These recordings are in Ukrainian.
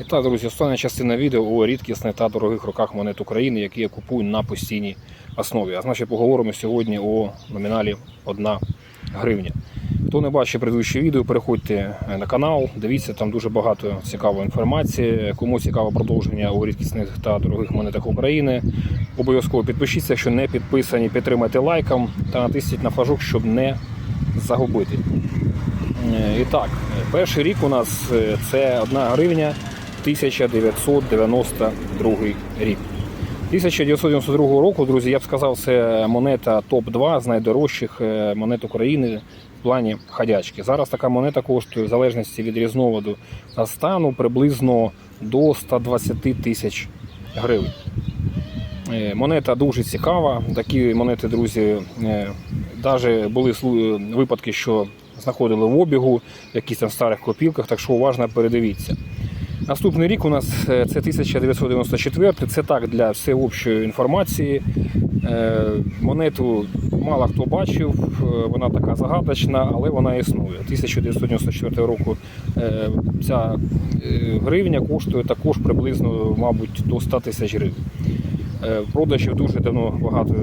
І так, друзі, остання частина відео у рідкісних та дорогих роках монет України, які я купую на постійній основі. А значить, поговоримо сьогодні о номіналі 1 гривня. Хто не бачив предыдущее відео, переходьте на канал, дивіться, там дуже багато цікавої інформації. Кому цікаве продовження у рідкісних та дорогих монетах України, обов'язково підпишіться, якщо не підписані, підтримайте лайком та натисніть на флажок, щоб не загубити. Е, І так, перший рік у нас е, це 1 гривня 1992 рік. 1992 року, друзі, я б сказав, це монета топ-2 з найдорожчих е, монет України в плані ходячки. Зараз така монета коштує в залежності від різновиду та стану приблизно до 120 тисяч гривень. Е, Монета дуже цікава. Такі монети, друзі, навіть були випадки, що знаходили в обігу, в якісь там старих копілках, так що уважно передивіться. Наступний рік у нас е, це 1994, це так для всеобщої інформації. Е, Монету мало хто бачив, е, вона така загадочна, але вона існує. 1994 року ця гривня коштує також приблизно, мабуть, до 100 тисяч гривень. Продажів дуже давно багато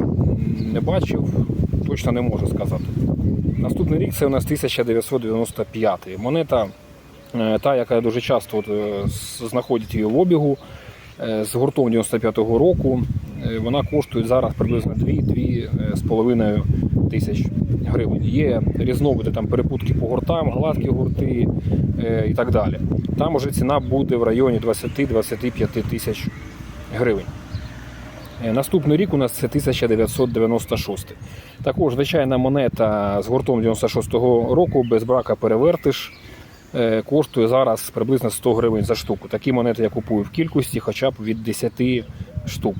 не бачив, точно не можу сказати. Наступний рік це у нас 1995. Монета, та, яка дуже часто от, е, знаходять її в обігу е, з гуртом 95-го року. Е, Вона коштує зараз приблизно 2-2,5 тисяч гривень. Є різновиди там перепутки по гуртам, гладкі гурти е, і так далі. Там уже ціна буде в районі 20-25 тисяч гривень. Е, Наступний рік у нас це 1996. Також звичайна монета з гуртом 96-го року без брака перевертиш. Е, Коштує зараз приблизно 100 гривень за штуку. Такі монети я купую в кількості, хоча б від 10 штук.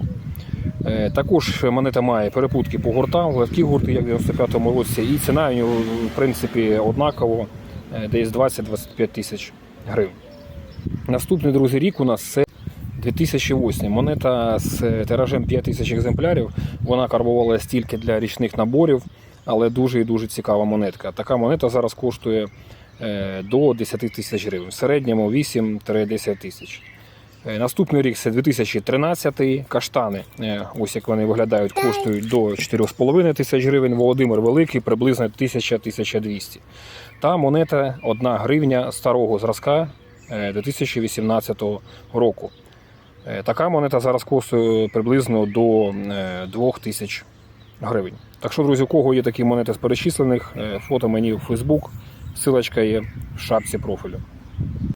Е, Також монета має перепутки по гуртам, легкі гурти, як в 95-му році, і ціна в принципі, однаково, е, десь 20-25 тисяч гривень. Наступний друзі рік у нас це 2008. Монета з тиражем 5 тисяч екземплярів. Вона карбувалася тільки для річних наборів, але дуже і дуже цікава монетка. Така монета зараз коштує до 10 тисяч гривень. В середньому 8-10 тисяч. Е, Наступний рік це 2013 каштани. е, Ось як вони виглядають, коштують до 4,5 тисяч гривень. Володимир Великий приблизно 1000-1200. Та монета 1 гривня старого зразка е, 2018 року. Е, Така монета зараз коштує приблизно до 2 тисяч гривень. Так що, друзі, у кого є такі монети з перечислених, е, фото мені в Facebook, силочка є в шапці профілю.